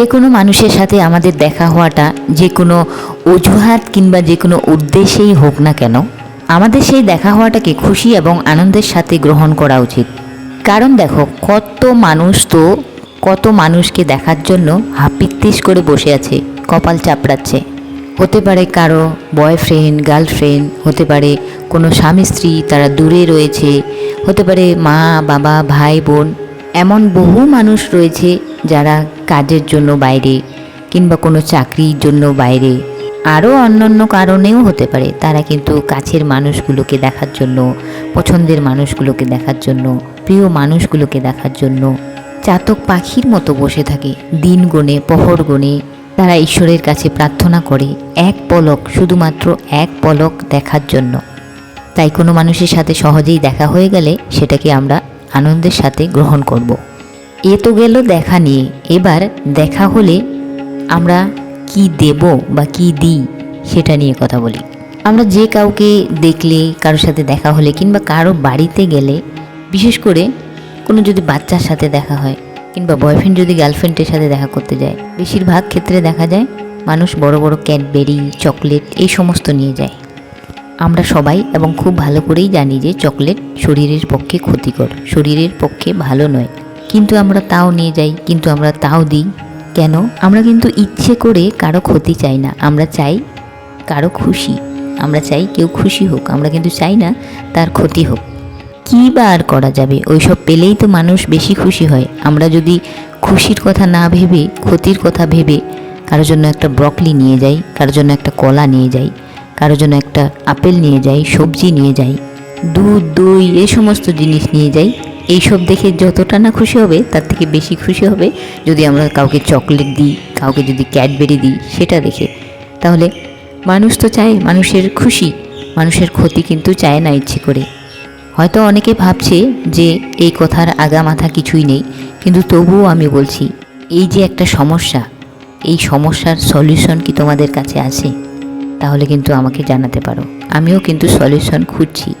যে কোনো মানুষের সাথে আমাদের দেখা হওয়াটা যে কোনো অজুহাত কিংবা যে কোনো উদ্দেশ্যেই হোক না কেন, আমাদের সেই দেখা হওয়াটাকে খুশি এবং আনন্দের সাথে গ্রহণ করা উচিত। কারণ দেখো, কত মানুষ তো কত মানুষকে দেখার জন্য হাপিত্তিস করে বসে আছে, কপাল চাপড়াচ্ছে। হতে পারে কারও বয়ফ্রেন্ড গার্লফ্রেন্ড হতে পারে কোনো স্বামী স্ত্রী তারা দূরে রয়েছে, হতে পারে মা, বাবা, ভাই, বোন এমন বহু মানুষ রয়েছে যারা কাজের জন্য বাইরে কিংবা কোনো চাকরির জন্য বাইরে। আরও অন্যান্য কারণেও হতে পারে তারা কিন্তু কাছের মানুষগুলোকে দেখার জন্য, পছন্দের মানুষগুলোকে দেখার জন্য, প্রিয় মানুষগুলোকে দেখার জন্য। চাতক পাখির মতো বসে থাকে, দিন গণে পহর গণে তারা ঈশ্বরের কাছে প্রার্থনা করে, এক পলক, শুধুমাত্র এক পলক দেখার জন্য। তাই কোনো মানুষের সাথে সহজেই দেখা হয়ে গেলে সেটাকে আমরা আনন্দের সাথে গ্রহণ করব। এ তো গেল দেখা নিয়ে। এবার দেখা হলে আমরা কি দেব বা কি দিই সেটা নিয়ে কথা বলি। আমরা যে কাউকে দেখলে, কারোর সাথে দেখা হলে কিংবা কারও বাড়িতে গেলে, বিশেষ করে কোনো যদি বাচ্চার সাথে দেখা হয় কিংবা বয়ফ্রেন্ড যদি গার্লফ্রেন্ডের সাথে দেখা করতে যায়, বেশিরভাগ ক্ষেত্রে দেখা যায় মানুষ বড় বড় ক্যাডবেরি, চকলেট এই সমস্ত নিয়ে যায়। আমরা সবাই এবং খুব ভালো করেই জানি যে চকলেট শরীরের পক্ষে ক্ষতিকর, শরীরের পক্ষে ভালো নয়। কিন্তু আমরা তাও নিয়ে যাই, কিন্তু আমরা তাও দিই। কেন? আমরা কিন্তু ইচ্ছে করে কারও ক্ষতি চাই না। আমরা চাই কারও খুশি। আমরা চাই কেউ খুশি হোক। আমরা কিন্তু চাই না তার ক্ষতি হোক। কী বা আর করা যাবে? ওইসব পেলেই তো মানুষ বেশি খুশি হয়। আমরা যদি খুশির কথা না ভেবে, ক্ষতির কথা ভেবে কারোর জন্য একটা ব্রকলি নিয়ে যাই, কারোর জন্য একটা কলা নিয়ে যাই কারোর জন্য একটা আপেল নিয়ে যাই, সবজি নিয়ে যাই, দুধ, দই, এই সমস্ত জিনিস নিয়ে যাই, এইসব দেখে যতটা না খুশি হবে, তার থেকে বেশি খুশি হবে যদি আমরা কাউকে চকলেট দিই, কাউকে যদি ক্যাডবেরি দিই, সেটা দেখে। তাহলে মানুষ তো চায় মানুষের খুশি, মানুষের ক্ষতি কিন্তু চায় না ইচ্ছে করে। হয়তো অনেকে ভাবছে যে এই কথার আগা মাথা কিছুই নেই, কিন্তু তবুও আমি বলছি, এই যে একটা সমস্যা, এই সমস্যার সলিউশন কি তোমাদের কাছে আছে? তাহলে কিন্তু আমাকে জানাতে পারো। আমিও কিন্তু সলিউশন খুঁজছি।